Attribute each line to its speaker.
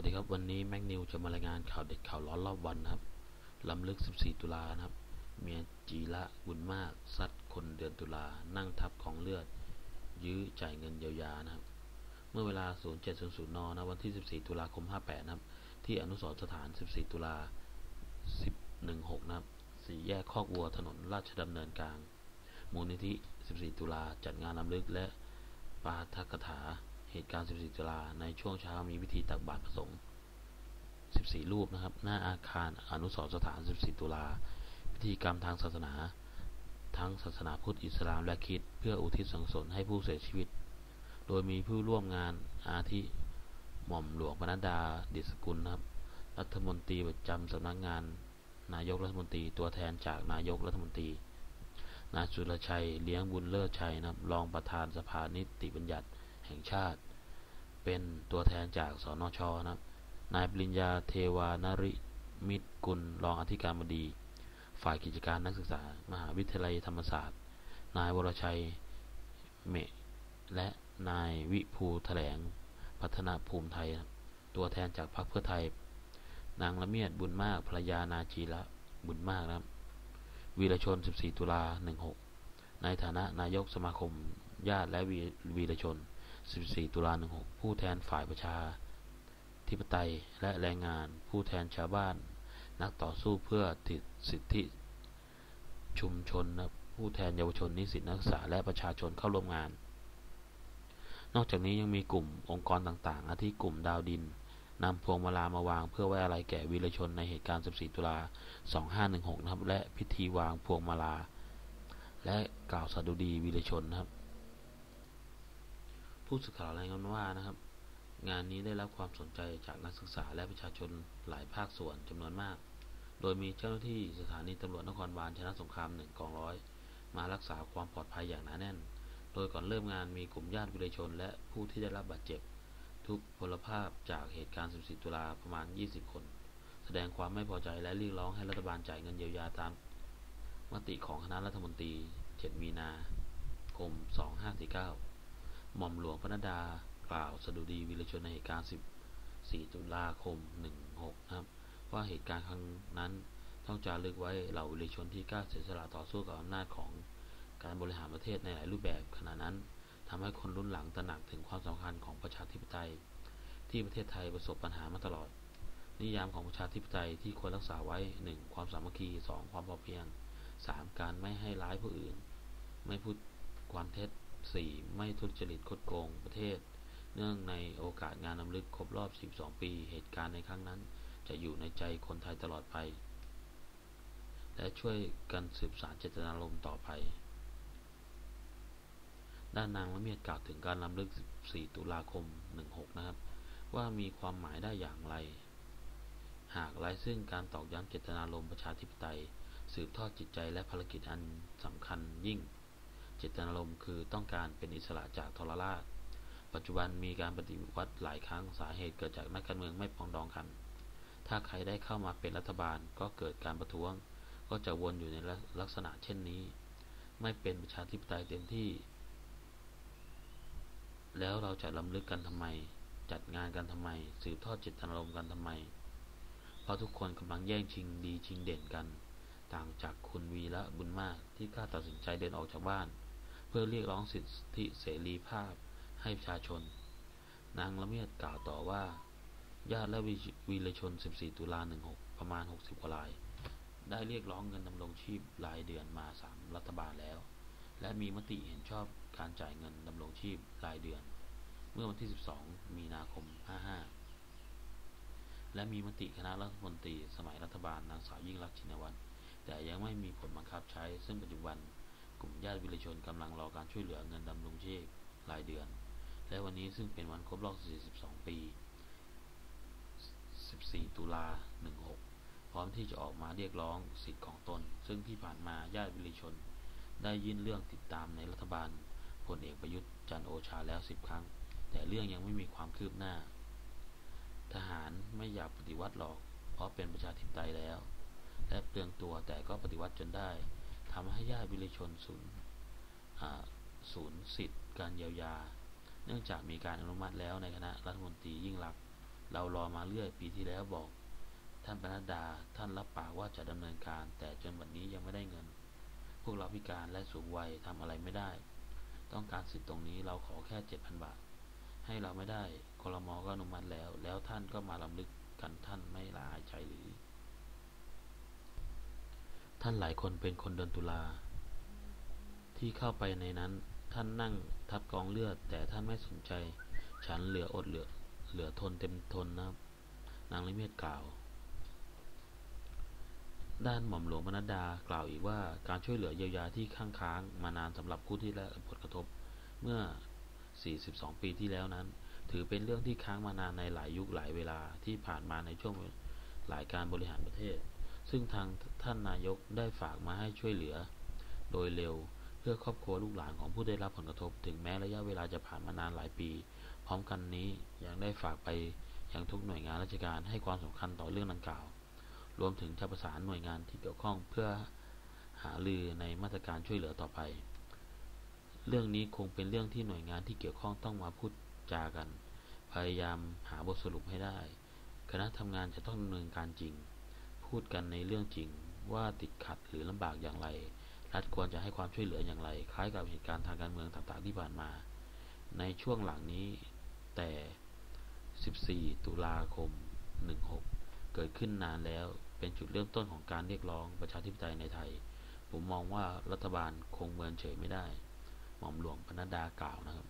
Speaker 1: วัสดีครับ วันนี้แม็กนิวจะมารายงานข่าวเด็ดข่าวร้อนรอบวันนะครับลำลึก 14 ตุลานะครับ เมียจีละบุญมากซัดคนเดือนตุลา นั่งทับของเลือด ยื้อจ่ายเงินเยียวยานะครับ เมื่อเวลา 0700 น นะ วันที่ 14 ตุลาคม 58 นะครับ ที่อนุสรสถาน 14 ตุลา 1016 นะครับ สี่แยกคอกวัวถนนราชดำเนินกลาง มูลนิธิ 14 ตุลาจัดงานลำลึกและปาทกถา เหตุการณ์ 14 ตุลา ในช่วงเช้ามีพิธีตักบาตรพระสงฆ์ 14 รูปนะครับ หน้าอาคารอนุสรสถาน 14 ตุลา พิธีกรรมทางศาสนา ทั้งศาสนาพุทธ อิสลาม และคริสต์เพื่ออุทิศสังสนให้ผู้เสียชีวิต โดยมีผู้ร่วมงานอาทิหม่อมหลวงปนัดดาดิสกุลนะครับ รัฐมนตรีประจำสำนักงงาน นายกรัฐมนตรี ตัวแทนจากนายกรัฐมนตรี นายสุรชัย เลี้ยงบุญเลิศชัยนะครับ รองประธานสภานิติบัญญัติ แห่งชาติ เป็นตัวแทนจากสนชนะครับนายปริญญาเทวานริมิตรกุลรองอธิการบดี ฝ่ายกิจการนักศึกษา มหาวิทยาลัยธรรมศาสตร์ นายวรชัยเมะและนายวิภูแถลง พัฒนาภูมิไทย ตัวแทนจากพรรคเพื่อไทย นางละเมียดบุญมากภรรยานาจีละบุญมากนะครับวีรชน 14 ตุลา 16 ในฐานะนายกสมาคม ญาติและวีวีรชน 14 ตุลา16 ผู้แทนฝ่ายประชาธิปไตยและแรงงาน ผู้แทนชาวบ้าน นักต่อสู้เพื่อสิทธิชุมชนนะผู้แทนเยาวชนนิสิตนักศึกษาและประชาชนเข้าร่วมงาน นอกจากนี้ยังมีกลุ่มองค์กรต่างๆ อาทิกลุ่มดาวดินนำพวงมาลามาวางเพื่อไว้อะไรแก่วีรชนในเหตุการณ์ 14 ตุลา 2516 นะครับ และพิธีวางพวงมาลา และกล่าวสดุดีวีรชนนะครับ ผู้สื่อข่าวรายงานว่านะครับ งานนี้ได้รับความสนใจจากนักศึกษาและประชาชนหลายภาคส่วนจำนวนมาก โดยมีเจ้าหน้าที่สถานีตำรวจนครบาลชนะสงครามหนึ่งกองร้อย มารักษาความปลอดภัยอย่างหนาแน่น โดยก่อนเริ่มงานมีกลุ่มญาติวิรชน และผู้ที่ได้รับบาดเจ็บ ทุกพลภาพจากเหตุการณ์ 14 ตุลาประมาณ 20 คน แสดงความไม่พอใจและเรียกร้องให้รัฐบาลจ่ายเงินเยียวยาตามมติของคณะรัฐมนตรี 7 มีนาคม 2549 หม่อมหลวงพระนดากล่าวสดุดีวีรชนในเหตุการณ์ 14 ตุลาคม 16 นะครับ ว่าเหตุการณ์ครั้งนั้นต้องจารึกไว้เหล่าวีรชนที่กล้าเสียสละต่อสู้กับอำนาจของการบริหารประเทศในหลายรูปแบบขณะนั้นทำให้คนรุ่นหลังตระหนักถึงความสำคัญของประชาธิปไตย ที่ประเทศไทยประสบปัญหามาตลอด นิยามของประชาธิปไตยที่ควรรักษาไว้ 1. ความสามัคคี 2. ความพอเพียง 3. การไม่ให้ร้ายผู้อื่น ไม่พูดความเท็จ 4. ไม่ทุจริตคดโกงประเทศ เนื่องในโอกาสงานนำลึกครบรอบ 12 ปี เหตุการณ์ในครั้งนั้น จะอยู่ในใจคนไทยตลอดไป และช่วยกันสืบสานเจตนารมณ์ต่อไป ด้านนางละเมียดกล่าวถึงการลำลึก 14 ตุลาคม 16 นะครับ ว่ามีความหมายได้อย่างไร หากไร้ซึ่งการตอกย้ำเจตนารมณ์ประชาธิปไตย สืบทอดจิตใจและภารกิจอันสำคัญยิ่ง เจตนารมณ์คือต้องการเป็นอิสระจากทรราช ปัจจุบันมีการปฏิวัติหลายครั้งสาเหตุเกิดจากนักการเมืองไม่ปองดองกัน ถ้าใครได้เข้ามาเป็นรัฐบาลก็เกิดการประท้วง ก็จะวนอยู่ในลักษณะเช่นนี้ ไม่เป็นประชาธิปไตยเต็มที่ แล้วเราจะลำลึกกันทำไม จัดงานกันทำไม สืบทอดเจตนารมณ์กันทำไม เพราะทุกคนกำลังแย่งชิงดีชิงเด่นกันต่างจากคุณวีและบุญมากที่กล้าตัดสินใจเดินออกจากบ้าน เพื่อเรียกร้องสิทธิเสรีภาพให้ประชาชน นางละเมียดกล่าวต่อว่า ญาติและวีรชน 14 ตุลา 16 ประมาณ 60 กว่าราย ได้เรียกร้องเงินดำรงชีพรายเดือนมา 3 รัฐบาลแล้ว และมีมติเห็นชอบการจ่ายเงินดำรงชีพรายเดือน เมื่อวันที่ 12 มีนาคม 55 และมีมติคณะรัฐมนตรีสมัยรัฐบาลนางสาวยิ่งรักชินวัตรแต่ยังไม่มีผลบังคับใช้ซึ่งปัจจุบัน กลุ่มญาติวิรชนกำลังรอการช่วยเหลือเงินดำรงชีพรายเดือน และวันนี้ซึ่งเป็นวันครบรอบ 42 ปี 14 ตุลา 16 พร้อมที่จะออกมาเรียกร้องสิทธิ์ของตน ซึ่งที่ผ่านมาญาติวิรชน ได้ยื่นเรื่องติดตามในรัฐบาลพลเอกประยุทธ์จันโอชาแล้ว 10 ครั้ง แต่เรื่องยังไม่มีความคืบหน้า ทหารไม่อยากปฏิวัติหรอก เพราะเป็นประชาธิปไตยแล้ว และเปลืองตัวแต่ก็ปฏิวัติจนได้ ทำให้ญาติวิรชนสูญศูนย์สิทธิ์การเยียวยา เนื่องจากมีการอนุมัติแล้วในคณะรัฐมนตรียิ่งรัก เรารอมาเรื่อยปีที่แล้วบอก ท่านปนัดดาท่านรับปากว่าจะดำเนินการ แต่จนวันนี้ยังไม่ได้เงิน พวกเราพิการและสูงวัยทำอะไรไม่ได้ ต้องการสิทธิ์ตรงนี้เราขอแค่เจ็ดพันบาท ให้เราไม่ได้คลมอก็อนุมัติแล้ว แล้วท่านก็มาลำลึกกันท่านไม่ละอายใจหรือ ท่านหลายคนเป็นคนเดินตุลา ที่เข้าไปในนั้น ท่านนั่งทับกองเลือด แต่ท่านไม่สนใจ ฉันเหลืออดเหลือ เหลือทนเต็มทนนะครับ นางลิเมียดกล่าว ด้านหม่อมหลวงปนัดดากล่าวอีกว่าการช่วยเหลือเยียวยาที่ข้างค้างมานานสำหรับผู้ที่ได้รับผลกระทบเมื่อ 42 ปีที่แล้วนั้น ถือเป็นเรื่องที่ค้างมานานในหลายยุคหลายเวลาที่ผ่านมาในช่วงหลายการบริหารประเทศ ซึ่งทางท่านนายกได้ฝากมาให้ช่วยเหลือ โดยเร็วเพื่อครอบครัวลูกหลานของผู้ได้รับผลกระทบ ถึงแม้ระยะเวลาจะผ่านมานานหลายปี พร้อมกันนี้ยังได้ฝากไปยังทุกหน่วยงานราชการให้ความสำคัญต่อเรื่องดังกล่าว รวมถึงจะประสานหน่วยงานที่เกี่ยวข้องเพื่อหาลือในมาตรการช่วยเหลือต่อไป เรื่องนี้คงเป็นเรื่องที่หน่วยงานที่เกี่ยวข้องต้องมาพูดจากัน พยายามหาบทสรุปให้ได้ คณะทำงานจะต้องดำเนินการจริง พูดกันในเรื่องจริงว่าติดขัดหรือลำบากอย่างไร รัฐควรจะให้ความช่วยเหลืออย่างไร คล้ายกับเหตุการณ์ทางการเมืองต่างๆที่ผ่านมา ในช่วงหลังนี้แต่ 14 ตุลาคม 16 เกิดขึ้นนานแล้ว เป็นจุดเริ่มต้นของการเรียกร้องประชาธิปไตยในไทย ผมมองว่ารัฐบาลคงเมินเฉยไม่ได้ หม่อมหลวงพนัดดากล่าวนะครับ